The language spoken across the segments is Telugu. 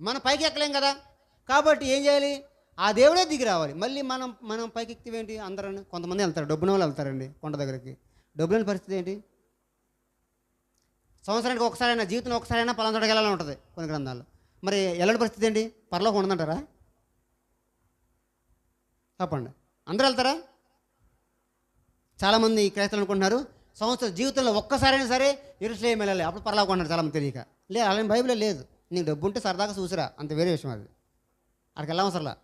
మన పైకి ఎక్కలేం కదా? కాబట్టి ఏం చేయాలి? ఆ దేవుడే దిగి రావాలి. మళ్ళీ మనం మనం పైకి ఎక్కితే ఏంటి? అందరూ కొంతమంది వెళ్తారు. డబ్బున వాళ్ళు వెళ్తారండి కొండ దగ్గరికి. డబ్బులేని పరిస్థితి ఏంటి? సంవత్సరానికి ఒకసారైనా జీవితంలో ఒకసారైనా పలానా చోటకి వెళ్ళాలని ఉంటుంది కొన్ని గ్రంథాల్లో. మరి వెళ్ళని పరిస్థితి ఏంటి? పరలోకం ఉండదంటారా చెప్పండి అందరూ వెళ్తారా? చాలామంది క్రైస్తవులు అనుకుంటున్నారు సంవత్సరం జీవితంలో ఒక్కసారైనా సరే ఇరుసలేం వెళ్ళాలి. అప్పుడు పరలోకం అంటారు చాలామంది తెలియక. లేదు అలాంటి బైబిల్లో లేదు. నీకు డబ్బు ఉంటే సరదాగా చూసిరా. అంత వేరే విషయం అది. అక్కడికి వెళ్ళాం అవసరంలా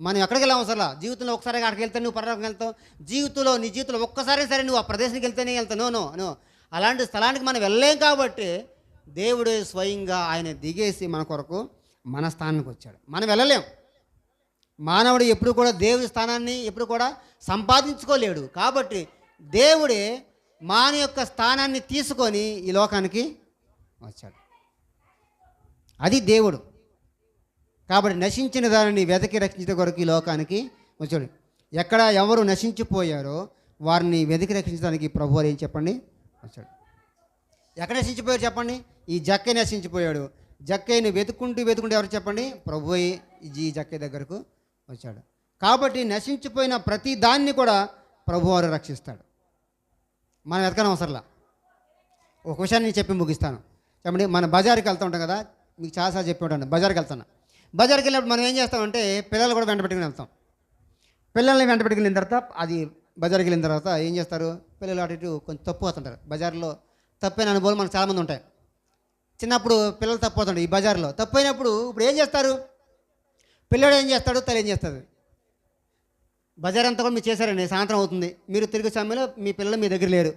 మనం ఎక్కడికి వెళ్ళాం అవసరంలా జీవితంలో ఒకసారి అక్కడికి వెళ్తే నువ్వు పరలోకం వెళ్తావు. జీవితంలో నీ జీవితంలో ఒక్కసారి సరే నువ్వు ఆ ప్రదేశానికి వెళ్తేనే వెళ్తావు. No no no. అలాంటి స్థలానికి మనం వెళ్ళలేం కాబట్టి దేవుడే స్వయంగా ఆయన దిగేసి మన కొరకు మన స్థానానికి వచ్చాడు. మనం వెళ్ళలేం. మానవుడు ఎప్పుడు కూడా దేవుడి స్థానాన్ని ఎప్పుడు కూడా సంపాదించుకోలేడు. కాబట్టి దేవుడే మాన యొక్క స్థానాన్ని తీసుకొని ఈ లోకానికి వచ్చాడు. అది దేవుడు. కాబట్టి నశించిన దానిని వెతకి రక్షించిన కొరకు ఈ లోకానికి వచ్చాడు. ఎక్కడ ఎవరు నశించిపోయారో వారిని వెతికి రక్షించడానికి ప్రభు ఏం చెప్పండి? వచ్చాడు. ఎక్కడ నశించిపోయారు చెప్పండి? ఈ జక్కే నశించిపోయాడు. జక్కయ్యని వెతుకుంటూ వెతుకుంటూ ఎవరు చెప్పండి? ప్రభు ఈ జక్కే దగ్గరకు వచ్చాడు. కాబట్టి నశించిపోయిన ప్రతి దాన్ని కూడా ప్రభువారు రక్షిస్తాడు. మనం వెతకనవసరంలా. ఒక విషయాన్ని చెప్పి ముగిస్తాను. చెప్పండి? మన బజార్కి వెళ్తూ ఉంటాం కదా మీకు చాలాసార్లు చెప్పేవాడు బజార్కి వెళ్తాను బజార్కి వెళ్ళినప్పుడు మనం ఏం చేస్తామంటే పిల్లలు కూడా వెంట పెట్టుకుని వెళ్తాం. పిల్లల్ని వెంట పెట్టుకుని వెళ్ళిన తర్వాత అది బజార్కి వెళ్ళిన తర్వాత ఏం చేస్తారు? పిల్లలు అటు ఇటు కొంచెం తప్పు అవుతుంటారు. బజార్లో తప్పైన అనుభవాలు మనకు చాలామంది ఉంటాయి. చిన్నప్పుడు పిల్లలు తప్పు అవుతుంటారు ఈ బజార్లో. తప్పు అయినప్పుడు ఇప్పుడు ఏం చేస్తారు? పిల్లడు ఏం చేస్తాడు? తల్లి ఏం చేస్తుంది? బజార్ అంతా కూడా మీరు చేశారండి. సాయంత్రం అవుతుంది. మీరు తిరిగి సమయంలో మీ పిల్లలు మీ దగ్గర లేరు.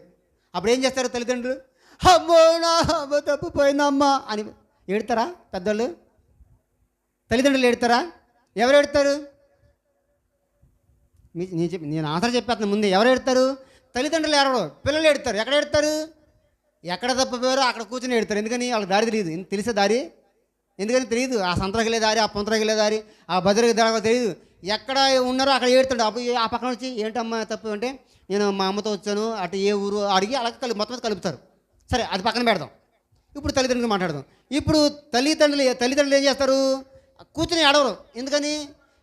అప్పుడు ఏం చేస్తారు తల్లిదండ్రులు? అమ్మో నా అమ్మ తప్పిపోయిందమ్మా అని ఏడతారా పెద్దోళ్ళు? తల్లిదండ్రులు ఏడతారా? ఎవరు ఏడతారు? నేను ఆన్సర్ చెప్పేస్తాను ముందే. ఎవరు ఏడతారు? తల్లిదండ్రులు ఏడవరు పిల్లలు ఏడతారు. ఎక్కడ ఏడతారు? ఎక్కడ తప్పిపోయారో అక్కడ కూర్చొని ఏడతారు. ఎందుకని? వాళ్ళకి దారి తెలియదు. తెలిసే దారి? ఎందుకని తెలియదు? ఆ సంతరకి దారి ఆ పొంతరకి దారి ఆ బజార్కి దారి తెలియదు. ఎక్కడ ఉన్నారో అక్కడ ఏడుతాడు. అప్పుడు ఆ పక్కన వచ్చి ఏంటమ్మా తప్పు అంటే నేను మా అమ్మతో వచ్చాను అటు ఏ ఊరు అడిగి అలా కలిపి మొత్తం కలుపుతారు. సరే అది పక్కన పెడదాం. ఇప్పుడు తల్లిదండ్రులు మాట్లాడదాం. ఇప్పుడు తల్లిదండ్రులు తల్లిదండ్రులు ఏం చేస్తారు? కూర్చుని అడవరు ఎందుకని?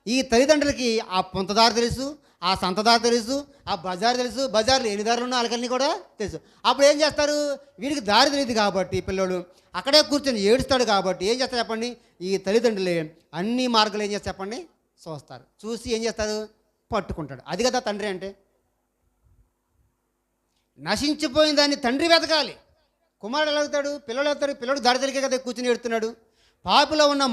ఈ తల్లిదండ్రులకి ఆ పొంతదారు తెలుసు ఆ సంతదారు తెలుసు ఆ బజార్ తెలుసు బజార్లో ఎన్ని దారులు ఉన్నా వాళ్ళకన్నీ కూడా తెలుసు. అప్పుడు ఏం చేస్తారు? వీడికి దారి తెలియదు కాబట్టి పిల్లోడు అక్కడే కూర్చొని ఏడుస్తాడు కాబట్టి ఏం చేస్తారు చెప్పండి? ఈ తల్లిదండ్రులే అన్ని మార్గాలు ఏం చేస్తారు చెప్పండి? చూస్తారు. చూసి ఏం చేస్తారు? పట్టుకుంటాడు. అది కదా తండ్రి అంటే. నశించిపోయిన దాన్ని తండ్రి వెతకాలి. కుమారుడు ఎలా వెళ్తాడు పిల్లలు వెళ్తాడు పిల్లడు దారి తెలికే కదా కూర్చుని ఎడుతున్నాడు పాపలో ఉన్న